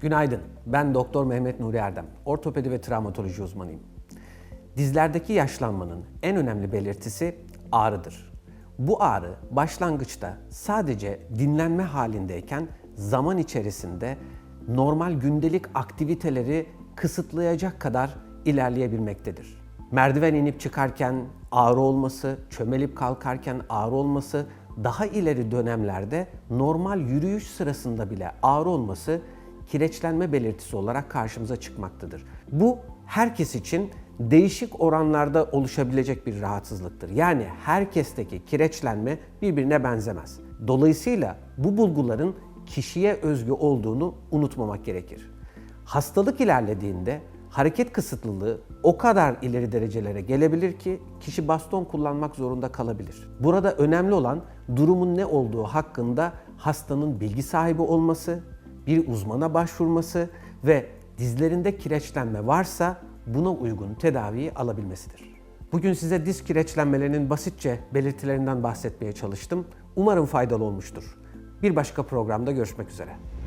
Günaydın. Ben Doktor Mehmet Nuri Erdem. Ortopedi ve travmatoloji uzmanıyım. Dizlerdeki yaşlanmanın en önemli belirtisi ağrıdır. Bu ağrı başlangıçta sadece dinlenme halindeyken zaman içerisinde normal gündelik aktiviteleri kısıtlayacak kadar ilerleyebilmektedir. Merdiven inip çıkarken ağrı olması, çömelip kalkarken ağrı olması, daha ileri dönemlerde normal yürüyüş sırasında bile ağrı olması kireçlenme belirtisi olarak karşımıza çıkmaktadır. Bu herkes için değişik oranlarda oluşabilecek bir rahatsızlıktır. Yani herkesteki kireçlenme birbirine benzemez. Dolayısıyla bu bulguların kişiye özgü olduğunu unutmamak gerekir. Hastalık ilerlediğinde hareket kısıtlılığı o kadar ileri derecelere gelebilir ki kişi baston kullanmak zorunda kalabilir. Burada önemli olan durumun ne olduğu hakkında hastanın bilgi sahibi olması, bir uzmana başvurması ve dizlerinde kireçlenme varsa buna uygun tedaviyi alabilmesidir. Bugün size diz kireçlenmelerinin basitçe belirtilerinden bahsetmeye çalıştım. Umarım faydalı olmuştur. Bir başka programda görüşmek üzere.